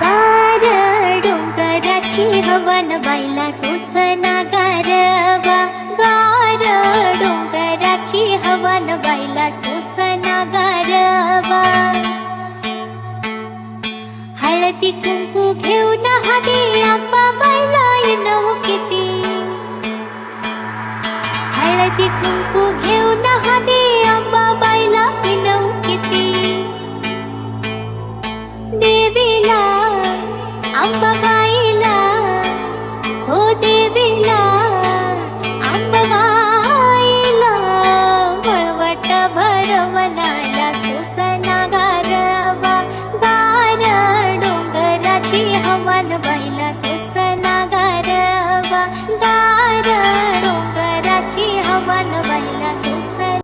गार डोंगराची हवन बायला सोसना गारवा. गार हवन बायला सोसना हळदी कुंकू घेऊन हवी आंबा बायला येणव किती. हळदी कुंकू घेऊन हवी Apakah